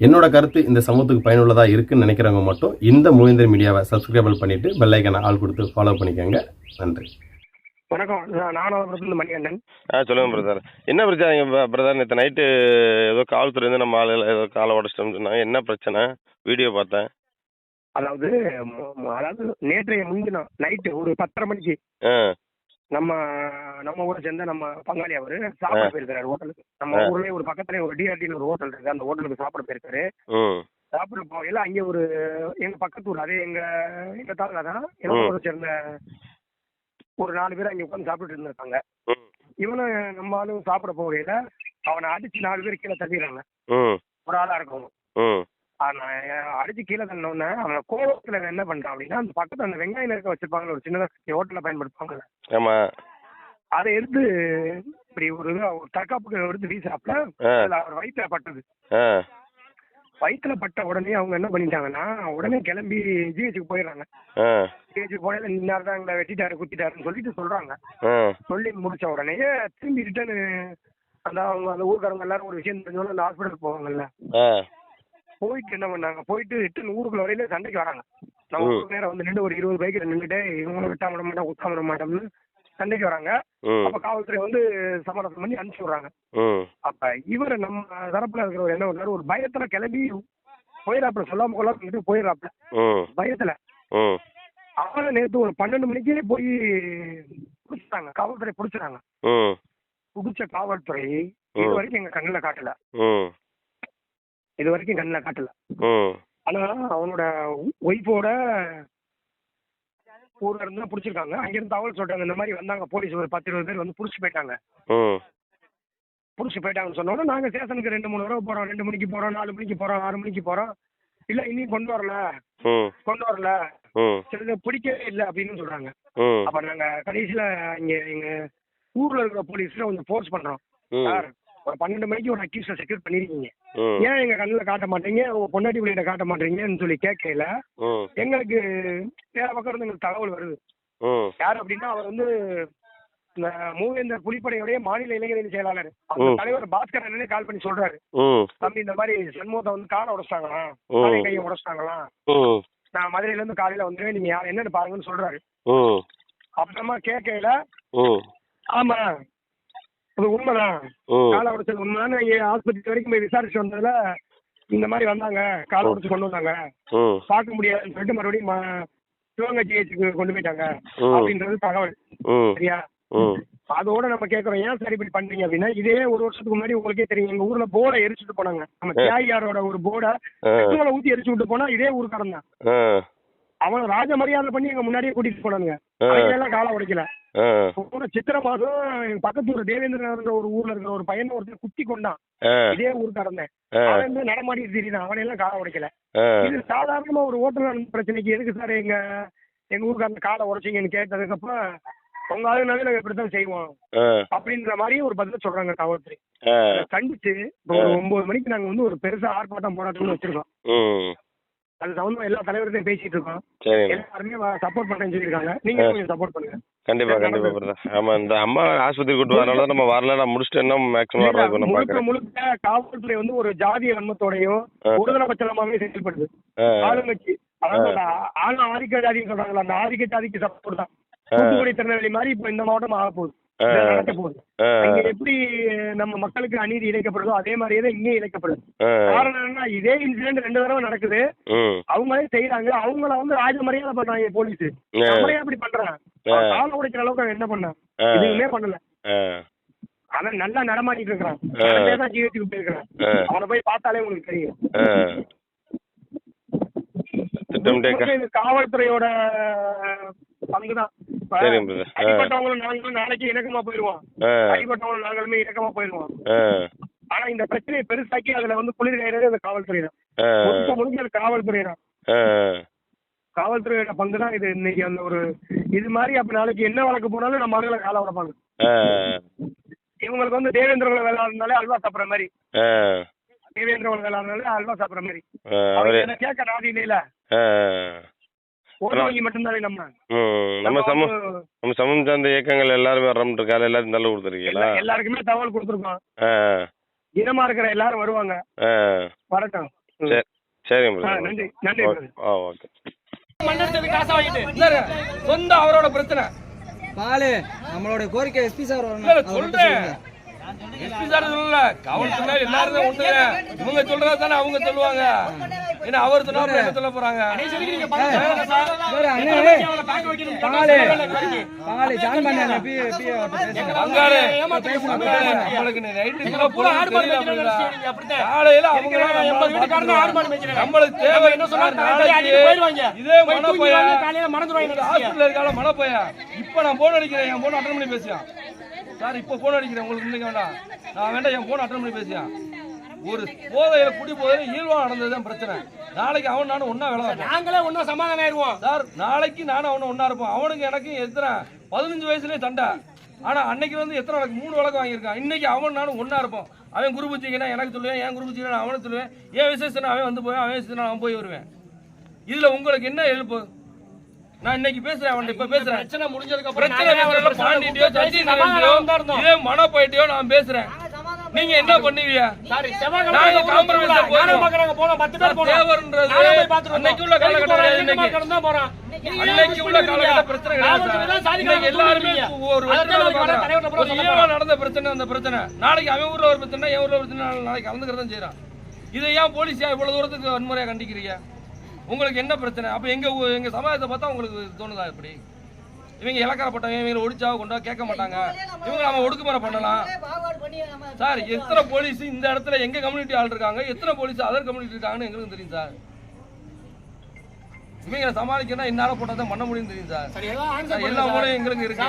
என்னோட கருத்து இந்த சமூகத்துக்கு பயனுள்ளதா இருக்குன்னு நினைக்கிறவங்க மட்டும் இந்த மூவேந்தர் மீடியாவை சப்ஸ்கிரைபிள் பண்ணிட்டு பெல் ஐக்கனை ஆள் கொடுத்து ஃபாலோ பண்ணிக்கோங்க. நன்றி. வணக்கம். நான் நானாவதுலேருந்து மணிகண்டன். ஆ சொல்லுங்க பிரதர் என்ன பிரச்சனை? பிரதர் நேற்று நைட்டு ஏதோ காவல்துறை வந்து நம்ம ஆளுல ஏதோ காலை உடச்சிட்டோம்னு சொன்னாங்க. என்ன பிரச்சனை? வீடியோ பார்த்தேன். அதாவது அதாவது நேற்றைய முன்தினம் நைட்டு ஒரு பத்தரை மணிக்கு ஆ. நம்ம நம்ம ஊரை சேர்ந்த நம்ம பங்காளி அவரு சாப்பிட. போயிருக்காரு ஹோட்டலுக்கு. நம்ம. ஊர்லயே ஒரு பக்கத்துல ஒரு டிஆர்டின்னு ஒரு ஹோட்டல் இருக்கு. அந்த ஹோட்டலுக்கு சாப்பிட போயிருக்காரு. சாப்பிட போகையில அங்கே ஒரு எங்க பக்கத்து ஊர் அதே எங்க எங்க தாலுகா தான். எங்க. ஊரை சேர்ந்த ஒரு நாலு பேர் அங்கே உட்காந்து சாப்பிட்டுட்டு இருந்திருக்காங்க. ம். இவனை நம்ம ஆளும் சாப்பிட போகையில அவனை அடிச்சு நாலு பேர் கீழே தள்ளிடுறாங்க. ஒரு ஆளா இருக்கவங்க. அவனை அடிச்சு கீழே தள்ளோடனே அவன் கோபத்துல என்ன பண்றான் அப்படின்னா அந்த பக்கத்துல அந்த வெங்காயம் நறுக்க வச்சிருப்பாங்கல்ல ஒரு சின்னதாக ஹோட்டல்ல பயன்படுத்துவாங்கல்ல. ஆமாம் அதை எடுத்து இப்படி ஒரு தற்காப்புக்கு எடுத்து. அதுல அவர் வயிற்றுல பட்டது. வயிற்றுல பட்ட உடனே அவங்க என்ன பண்ணிட்டாங்கன்னா உடனே கிளம்பி ஜிஹெச்சுக்கு போயிடுறாங்க. ஜிஹெச்சுக்கு போயில இன்னார் தான் எங்களை வெட்டிட்டாரு குத்திட்டாருன்னு சொல்லிட்டு சொல்றாங்க. சொல்லி முடிச்ச உடனே திரும்பி ரிட்டர்னு அந்த அவங்க அந்த ஊருக்காரங்க எல்லாரும் ஒரு விஷயம் தெரிஞ்சோன்னு அந்த ஹாஸ்பிட்டலுக்கு போவாங்கல்ல. போயிட்டு என்ன பண்ணாங்க? போயிட்டு ரிட்டன் ஊருக்குள்ள வரையில சண்டைக்கு வராங்க. நம்ம. ஊருக்கு நேரம் வந்து நின்று ஒரு இருபது பைக்கில் நின்றுட்டு இவங்களும் விட்டா விட மாட்டோம் விட மாட்டோம்னு சண்டைக்கு வராங்க. அப்ப காவல்துறை வந்து சமரசம் பண்ணி அனுப்பிச்சு விடுறாங்க. அப்ப இவர் நம்ம தரப்புல இருக்கிறவர் என்ன பண்ணாரு ஒரு பயத்துல கிளம்பி போயிடாப்புல சொல்லாம கொள்ளாம போயிடறாப்புல பயத்துல. அவனை நேத்து ஒரு பன்னெண்டு மணிக்கே போய் பிடிச்சிட்டாங்க. காவல்துறை பிடிச்சிட்டாங்க. பிடிச்ச காவல்துறை இது வரைக்கும் எங்க கண்ணுல காட்டல. இது வரைக்கும் கண்ணுல காட்டல. ஆனா அவனோட ஒய்ஃபோட ஊர்ல இருந்து பிடிச்சிருக்காங்க. அங்கிருந்து தகவல் சொல்றாங்க இந்த மாதிரி வந்தாங்க போலீஸ் ஒரு பத்து இருபது பேர் வந்து பிடிச்சி போயிட்டாங்க. பிடிச்சி போயிட்டாங்கன்னு சொன்னோட நாங்க ஸ்டேஷனுக்கு ரெண்டு மூணு தடவை போறோம். ரெண்டு மணிக்கு போறோம் நாலு மணிக்கு போறோம் ஆறு மணிக்கு போறோம். இல்ல இன்னும் கொண்டு வரல. கொண்டு வரல. இதை பிடிக்கவே இல்லை அப்படின்னு சொல்றாங்க. அப்ப நாங்க கடைசியில இங்க எங்க ஊர்ல இருக்கிற போலீஸ்ல கொஞ்சம் ஃபோர்ஸ் பண்றோம். சார் ஒரு பன்னெண்டு மணிக்கு ஒரு அக்யூஸை செக்யூர் பண்ணிருக்கீங்க. ஏன் எங்க கண்ணுல காட்ட மாட்டீங்க? உங்க பொண்டாட்டி பிள்ளைகிட்ட காட்ட மாட்டீங்கன்னு சொல்லி கேட்கல எங்களுக்கு வேற பக்கம் இருந்து எங்களுக்கு தகவல் வருது. யார் அப்படின்னா அவர் வந்து இந்த மூவேந்தர் புலிப்படையுடைய மாநில இளைஞரணி செயலாளர். அந்த. தலைவர் பாஸ்கர் கால் பண்ணி சொல்றாரு. தம்பி இந்த மாதிரி சண்முகத்தை வந்து காலை உடைச்சிட்டாங்களாம் ம். காலை கையை உடைச்சிட்டாங்களாம் ம். நான் மதுரையில இருந்து காலையில வந்துடுவேன் நீங்க யார் என்னன்னு பாருங்கன்னு சொல்றாரு. அப்புறமா கேட்கல ஆமா அது உண்மைதான். காலை உடைச்சது உண்மைதான்? இங்க ஆஸ்பத்திரி வரைக்கும் போய் விசாரிச்சு வந்ததுல இந்த மாதிரி வந்தாங்க. காலை உடைச்சு கொண்டு வந்தாங்க. பார்க்க முடியாதுன்னு சொல்லிட்டு மறுபடியும் சிவகங்கை ஜிஹெச்சுக்கு கொண்டு போயிட்டாங்க. அப்படின்றது தகவல். சரியா? அதோட நம்ம கேட்கறோம் ஏன் சார் இப்படி பண்றீங்க அப்படின்னா இதே ஒரு வருஷத்துக்கு முன்னாடி உங்களுக்கே தெரியும். எங்க ஊர்ல போர்டை எரிச்சுட்டு போனாங்க. நம்ம தியாகியாரோட ஒரு போர்டை ஊத்தி எரிச்சு விட்டு போனா இதே ஊருக்காரன் தான் அவனை ராஜ மரியாதை பண்ணி எங்க முன்னாடியே கூட்டிட்டு. அவங்க எல்லாம் காலை உடைக்கல. சித்திரை மாதம் எங்க பக்கத்து ஊர் தேவேந்திரன்ற ஒரு ஊர்ல இருக்கிற ஒரு பையனை ஒருத்தர் குத்தி கொண்டான். இதே ஊருக்காரன் தான். ஆ. அவன் வந்து நடமாடிட்டு தெரியுது அவனை எல்லாம் காலை உடைக்கல. இது சாதாரணமா ஒரு ஓட்டுநர் பிரச்சனைக்கு எதுக்கு சார் எங்க எங்க ஊருக்காரன் காலை உடைச்சிங்கன்னு கேட்டதுக்கப்புறம் உங்க ஆளுனாவே நாங்க இப்படித்தான் செய்வோம் அப்படின்ற மாதிரி ஒரு பதில் சொல்றாங்க காவல்துறை. கண்டிச்சு ஒரு ஒன்பது மணிக்கு நாங்க வந்து ஒரு பெருசா ஆர்ப்பாட்டம் போராட்டம்னு வச்சிருக்கோம். அது சம்பந்தமா எல்லா தலைவர்கிட்டையும் பேசிட்டு இருக்கோம் எல்லாருமே சப்போர்ட் பண்றேன்னு சொல்லியிருக்காங்க. நீங்க கொஞ்சம் சப்போர்ட் பண்ணுங்க. கண்டிப்பா கண்டிப்பா பிரதர் ஆமா இந்த அம்மா ஆஸ்பத்திரி கூட்டு வரனால தான் நம்ம வரல நான் முடிச்சுட்டு என்ன மேக்ஸிமம் வர்றதுக்கு நான் முழுக்க பாக்குறேன் முழுக்க காவல்துறை வந்து ஒரு ஜாதிய வன்மத்தோடையும் ஆ. ஒருதலை பட்சமாவே செயல்படுது. ஆளுங்கட்சி அதாவது ஆளும் ஆதிக்க ஜாதின்னு சொல்றாங்களா அந்த ஆதிக்க ஜாதிக்கு சப்போர்ட் தான். தூத்துக்குடி திருநெல்வேலி மாதிரி இப்போ இந்த மாவட்டம் ஆக போகுது எப்படி நம்ம மக்களுக்கு அநீதி இழைக்கப்படுதோ அதே மாதிரியே தான் இங்கேயும் இழைக்கப்படுது. காரணம் என்னன்னா இதே இன்சிடென்ட் ரெண்டு தடவை நடக்குது. அவங்களே செய்யறாங்க அவங்கள வந்து ராஜ மரியாதை பண்றாங்க போலீஸ். நம்மளே அப்படி பண்றான் ஆ. கால உடைக்கிற அளவுக்கு என்ன பண்ணான்? ஆ. எதுவுமே பண்ணல. அவன் நல்லா நடமாட்டிட்டு இருக்கிறான். தான் ஜீவத்துக்கு போயிருக்கிறான். அவனை போய் பார்த்தாலே உங்களுக்கு தெரியும். காவல்துறையோட பங்கு அடிப்பட்டவங்களும் நாங்களும் நாளைக்கு இணக்கமா போயிருவோம் ஆ. அடிப்பட்டவங்களும் நாங்களுமே இணக்கமா போயிருவோம் ஆனா இந்த பிரச்சனையை பெருசாக்கி அதுல வந்து குளிர் காயறது அந்த காவல்துறை தான் முழுக்க முழுக்க காவல்துறை தான் காவல்துறையோட பங்கு தான் இது இன்னைக்கு அந்த ஒரு இது மாதிரி அப்ப நாளைக்கு என்ன வழக்கு போனாலும் நம்ம ஆளுகளை கால உடப்பாங்க. இவங்களுக்கு வந்து தேவேந்திர வேளாண்னாலே அல்வா சாப்பிட்ற மாதிரி. ஆ. தேவேந்திர வேளாண்னாலே அல்வா சாப்பிட்ற மாதிரி. கேட்க ராதி இல்லையில? மட்டும்தானே நம்ம? ம் நம்ம சம வந்து நம்ம சமூகம் சார்ந்த இயக்கங்கள் எல்லாருமே வர்றோம்னு இருக்காங்க. எல்லாரும் தள்ள கொடுத்துருக்கீங்களா? எல்லா- எல்லாருக்குமே தகவல் கொடுத்துருக்கோம். இனமா இருக்கிற எல்லாரும் வருவாங்க. வரட்டும். சரி சரிங்க நன்றி. நன்றி ஓகே பிரதர் ஆ ஓகே. மண்டலத்துக்கு காசை வாங்கிட்டு. இல்ல, சொந்த அவரோட பிரச்சனை. பாலு நம்மளோட கோரிக்கை எஸ்பி சார் வரணும். சொல்றேன். எஸ்பி சார் சொல்லல காவல்துறை எல்லாரும் தான் ஒண்ணு இவங்க சொல்றதா தானே அவங்க சொல்லுவாங்க. ஏன்னா அவர் சொன்னா சொல்ல போறாங்க. காலையில அவங்க. நம்மளுக்கு தேவை என்ன சொன்னா இதே மழை போயா ஹாஸ்பிட்டல் இருக்கால இப்ப நான் போன் அடிக்கிறேன் என் போன் அட்டன் பண்ணி பேசியான் சார் இப்ப போன் அடிக்கிறேன். உங்களுக்கு இன்னைக்கு வேண்டாம் நான் வேண்டாம் என் போன் அட்டன் பண்ணி பேசியான் ஒரு போதையில குடி போதையில ஈழ்வா நடந்ததுதான் பிரச்சனை. நாளைக்கு அவன் நானும் ஒன்னா வேலை. நாங்களே ஒன்றும் சமாதானம் ஆயிடுவோம் சார் நாளைக்கு நானும் அவனும் ஒண்ணா இருப்போம். அவனுக்கு எனக்கு எத்தனை? பதினஞ்சு வயசுலயே சண்டை ஆனா அன்னைக்கு வந்து எத்தனை வழக்கு? மூணு வழக்கு வாங்கியிருக்கான். இன்னைக்கு அவன் நானும் ஒண்ணா இருப்போம். அவன் குரு பூச்சிங்கன்னா எனக்கு சொல்லுவேன் என் குரு பூச்சிங்கன்னா அவனுக்கு சொல்லுவேன். என் விசேஷம் அவன் வந்து போய் அவன் விசேஷம் அவன் போய் வருவேன். இதுல உங்களுக்கு என்ன எழுப்பு? நான் இன்னைக்கு பேசுறேன் அவன் இப்ப பேசுறேன். பிரச்சனை முடிஞ்சதுக்கு பிரச்சனை சச்சிதானந்தோ இதே மனப்பாயிட்டியோ நான் பேசுறேன். நீங்க என்ன பண்ணுவீங்க? நாங்க காம்ப்ரமைஸ் போனோம் தேவர்ன்றது அன்னைக்கு உள்ள காலகட்டம் இன்னைக்கு அன்னைக்கு உள்ள காலகட்ட பிரச்சனை கிடையாது எல்லாருமே ஒரு. ஒரு நடந்த பிரச்சனை அந்த பிரச்சனை. நாளைக்கு அவன் ஊர்ல ஒரு பிரச்சனை என் ஊர்ல ஒரு பிரச்சனை நாளைக்கு கலந்துக்கிறத செய்யறான் இதை ஏன் போலீஸ் இவ்வளவு தூரத்துக்கு வன்முறையா கண்டிக்கிறீங்க? உங்களுக்கு என்ன பிரச்சனை? அப்ப எங்க ஊ- எங்க சமாஜத்தை பார்த்தா உங்களுக்கு தோணுதா எப்படி? இவங்க இலக்காரப்பட்டவங்க இவங்களை ஒடிச்சா கொண்டா கேட்க மாட்டாங்க. இவங்க நம்ம ஒடுக்குமுறை பண்ணலாம். சார் எத்தனை போலீஸ் இந்த இடத்துல எங்க கம்யூனிட்டி ஆள் இருக்காங்க? எத்தனை போலீஸ் அதர் கம்யூனிட்டி இருக்காங்கன்னு எங்களுக்கு தெரியும் சார். இவங்க சமாளிக்கணும் இந்நேரம் போட்டா பண்ண முடியும் தெரியும் சார். சார், எல்லா மூலையும் எங்களுக்கு இருக்கு.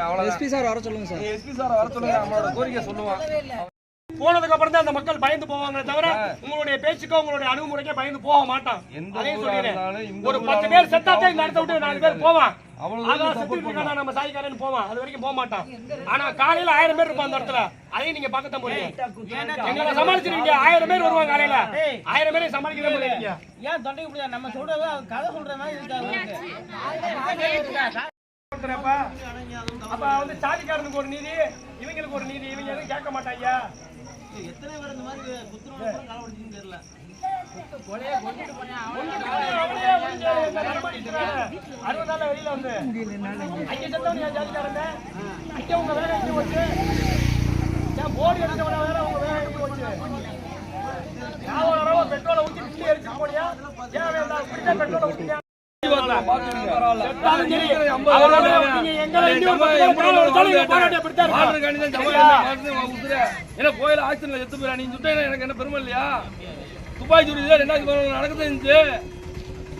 அவ்வளவுதான். எஸ்பி சார் வர சொல்லுங்க சார். எஸ்பி சார் வர சொல்லுங்க நம்மளோட கோரிக்கை சொல்லுவான் போனதுக்கு அப்புறம் தான் அந்த மக்கள் பயந்து போவாங்களே தவிர உங்களுடைய பேச்சுக்கோ உங்களுடைய அணுகுமுறைக்கோ பயந்து போக மாட்டான். அதையும் சொல்லிடுறேன். ஒரு பத்து பேர் செத்தாத்தே இந்த இடத்த விட்டு நாலு பேர் போவான். அதான் செத்து இருக்கானா நம்ம சாய்க்காரன்னு போவான். அது வரைக்கும் போக மாட்டான். ஆனா காலையில ஆயிரம் பேர் இருப்பான் அந்த இடத்துல. அதையும் நீங்க பார்க்கத்தான் போறீங்க. எங்களை சமாளிச்சிருக்கீங்க ஆயிரம் பேர் வருவாங்க காலையில. ஆயிரம் பேரை சமாளிக்கவே ஏன் தொண்டைக்கு முடியாது நம்ம சொல்றது கதை சொல்ற மாதிரி இருக்காது அப்ப வந்து சாதிக்காரனுக்கு ஒரு நீதி இவங்களுக்கு ஒரு நீதி இவங்க எதுவும் கேட்க மாட்டாங்க எத்தனை பேர் இந்த மாதிரி குத்துறவங்க கலவடிச்சுன்னு தெரியல அறுபது நாள் வெளியில வந்து அங்க செத்தவங்க ஏன் ஜாதிக்காரங்க அங்க உங்க வேலை போச்சு ஏன் வேற உங்க வேலை போச்சு பெட்ரோலை ஊற்றி பிள்ளை போனியா ஏன் பெட்ரோலை கோயில ஆக்சிடென்ட்ல செத்து போயிடா நீ சுட்டா எனக்கு என்ன பெருமை இல்லையா? துப்பாக்கி சூடு ரெண்டாயிரத்தி பதினொன்று நடக்குது இருந்துச்சு.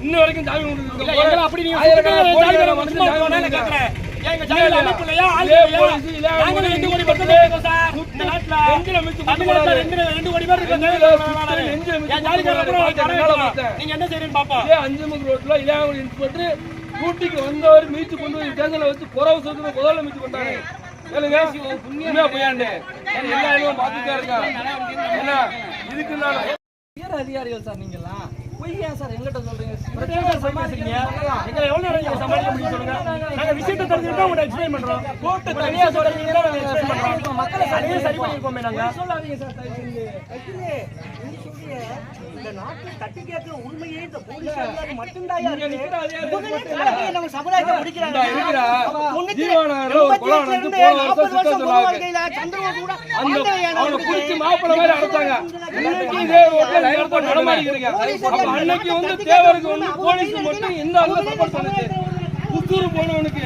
இன்ன வரைக்கும் ஜாமீன் இல்ல, கொடுத்துருக்க எங்களை அப்படி நீங்க. நீங்க என்ன செய்றீங்கன்னு பாப்போம். இதே அஞ்சமுக ரோட்ல இளையாங்குடி இன்ஸ்பெக்டர் டியூட்டிக்கு வந்தவர் மீச்சு கொண்டு போய் ஸ்டேஷன்ல வச்சு குறவு சொல்றது முதல்ல மீச்சு கொண்டாரு. கேளுங்க உண்மையா போயாண்டு. சரி, எல்லா இடமும் பார்த்துட்டே இருக்கான் என்ன இதுக்கு நான் உயர் அதிகாரிகள் சார் நீங்கெல்லாம். பொய் ஏன் சார்? எங்கிட்ட சொல்றீங்க? பிரச்சனை சார் போய் பேசுறீங்க. எங்களை எவ்வளவு நேரம் நீங்க சமாளிக்க முடியும் சொல்லுங்க. நாங்க விஷயத்தை தெரிஞ்சுக்கிட்டா உங்கள்ட்ட explain பண்றோம். தனியா சொல்றீங்கன்னா நாங்க explain பண்றோம். அதையும் சரி பண்ணிருக்கோமே. நாங்க. சொல்லாதீங்க இந்த நாட்டில் தட்டி கேட்கிற உண்மையே இந்த போலீஸ் மட்டும்தான் நம்ம சமுதாயத்தை நடமாடிக்கிறீங்க அன்னைக்கு வந்து தேவருக்கு வந்து போலீஸ் மட்டும் இந்த அளவு சப்போர்ட் பண்ணுச்சு. புத்தூர் போனவனுக்கு?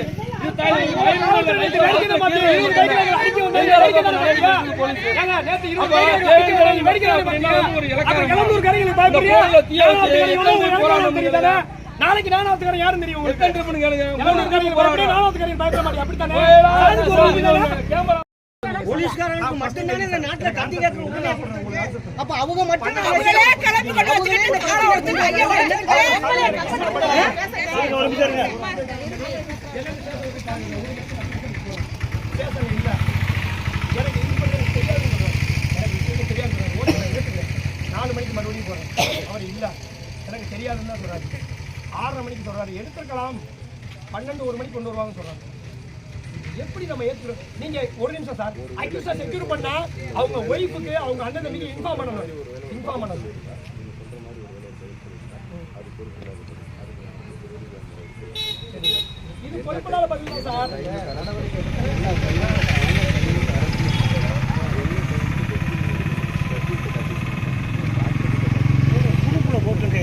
நாளைக்கு நாலாவதுக்காரன் யாருன்னு தெரியும் கரைகளுக்கு பயப்படி, மாட்டியா? அப்படித்தானே? போலீஸ்காரங்களுக்கு மட்டும்தானே இந்த நாட்டுல தட்டி கேட்கிற உண்மையை அப்ப அவங்க மட்டும் அவங்களே கிளம்பி கொண்டு வச்சுக்கிட்டு காரை ஐயா நாலு மணிக்கு மறுபடியும் போறேன் அவர் இல்ல எனக்கு தெரியாதுன்னு தான் சொல்றாரு ஆறரை மணிக்கு சொல்றாரு எடுத்துக்கலாம் பன்னெண்டு ஒரு மணிக்கு கொண்டு வருவாங்கன்னு சொல்றாரு எப்படி நம்ம ஏத்துக்கிறோம் நீங்க ஒரு நிமிஷம் சார் அக்யூஸா செக்யூர் பண்ணா அவங்க ஒய்ஃபுக்கு அவங்க அண்ணன் தம்பிக்கு இன்ஃபார்ம் பண்ணணும் இன்ஃபார்ம் பண்ணணும் இது பதில் சார்?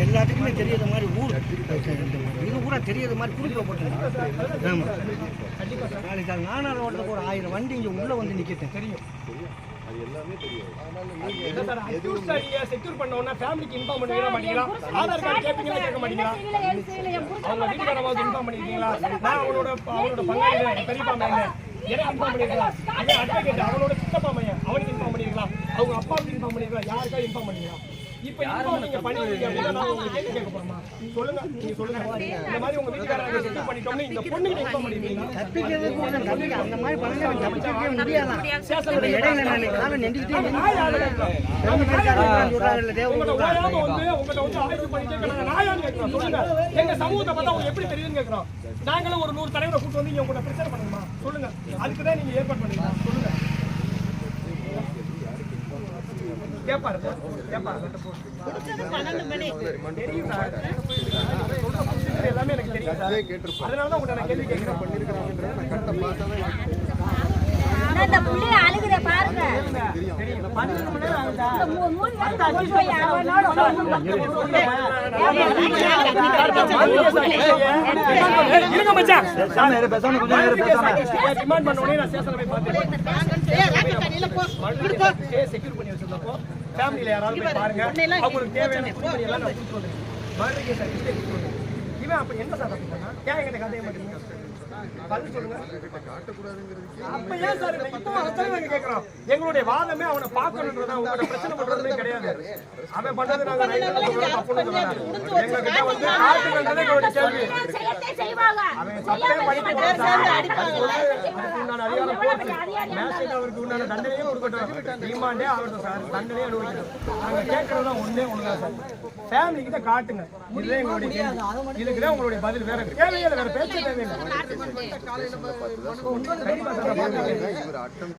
எல்லாத்துக்குமே தெரியாத மாதிரி ஊர் இது பூரா தெரியாத மாதிரி குரூப்ல போட்டுருங்க ஆமா. நாளைக்கு அது நானால ஓட்டுறதுக்கு ஒரு ஆயிரம் வண்டி இங்க உள்ள வந்து நிக்கட்டும். தெரியும். சார் அக்யூஸ்டா நீங்க செக்யூர் பண்ண உடனே ஃபேமிலிக்கு இன்ஃபார்ம் பண்ணுவீங்களா மாட்டீங்களா ஆதார் கார்டு கேட்பீங்களா கேட்க மாட்டீங்களா அவங்க வீட்டுக்காரமாவது இன்ஃபார்ம் பண்ணிருக்கீங்களா நான் அவனோட அவனோட பங்காளி பெரியப்பா மையன் எனக்கு இன்ஃபார்ம் பண்ணிருக்கலாம் அட்வொகேட் அவனோட சித்தப்பா மையன் அவனுக்கு இன்ஃபார்ம் பண்ணிருக்கலாம் அவங்க அப்பாவுக்கு இன்ஃபார்ம் பண்ணிருக்கலாம் யாருக்கா இன்ஃபார்ம் பண்ணிருக்கலாம் இப்ப நீங்க பண்ணிருக்கீங்க கேட்க போறோமா சொல்லுங்க நீங்க சொல்லுங்க. இந்த மாதிரி உங்க வீட்டுக்காரங்க செக்யூர் பண்ணிட்டோம்னு இந்த பொண்ணுக்கு இன்ஃபார்ம் பண்ணிருக்கீங்களா தப்பிக்கிறதுக்கு ஒண்ணும் தப்பிக்க அந்த மாதிரி பண்ணி அவன் தப்பிக்கவே முடியாதான் இடையில நான் காலை நெண்டிக்கிட்டே சொல்றாங்கல்ல தேவ உங்கள்ட்ட ஓயாம வந்து உங்கள்ட்ட வந்து ஆய்வு பண்ணிட்டே இருக்காங்க. நான் யாருன்னு கேட்கிறோம். சொல்லுங்க. எங்க சமூகத்தை பார்த்தா உங்களுக்கு எப்படி தெரியுதுன்னு கேட்கிறோம். நாங்களும் ஒரு நூறு தலைவரை கூட்டு வந்து இங்க உங்கள்ட்ட பிரச்சனை பண்ணணுமா? சொல்லுங்க. அதுக்குதான் நீங்க ஏற்பாடு? சொல்லுங்க. கேட்பாரு போ. கேட்பாரு. தெரியும் சார். சொல்ற procedure எல்லாமே எனக்கு தெரியும் சார். அதனாலதான் உங்கள்ட்ட நான் கேள்வி கேட்கிறேன். இந்த செக்யூர் பண்ணி வச்சிருந்தப்போ ஃபேமிலியில யாராவது பாருங்க அவங்களுக்கு தேவையான எல்லாம் நான் மறுபடியும் வந்தேன் இவன் அப்ப என்ன சார் ஏன் என்கிட்ட காட்ட மாட்டீங்க சார் எங்களுடைய வாதமே அவனை பார்க்கணுன்றதா உங்களோட பிரச்சனை பண்றதுமே கிடையாது அவன் பண்ணது நாங்க ரைட் வந்து காட்டுங்கன்றதே எங்களுடைய கேள்வி. அவன் படிக்க உண்டான அதிகாரம் அவருக்கு உண்டான தண்டனையும் கொடுக்கட்டும் ரீமாண்டே ஆகட்டும் சார் தண்டனையும் அனுபவிக்கட்டும் நாங்க கேட்கறதுலாம் ஒண்ணே ஒண்ணுதான் சார் ஃபேமிலி கிட்ட காட்டுங்க இதுதான் எங்களுடைய இதுக்குதான் உங்களுடைய பதில். வேற தேவையில்லை வேற பேச்சு தேவையில்லை. கண்டிப்பா சார் நான் பார்த்துக்கிறேன்.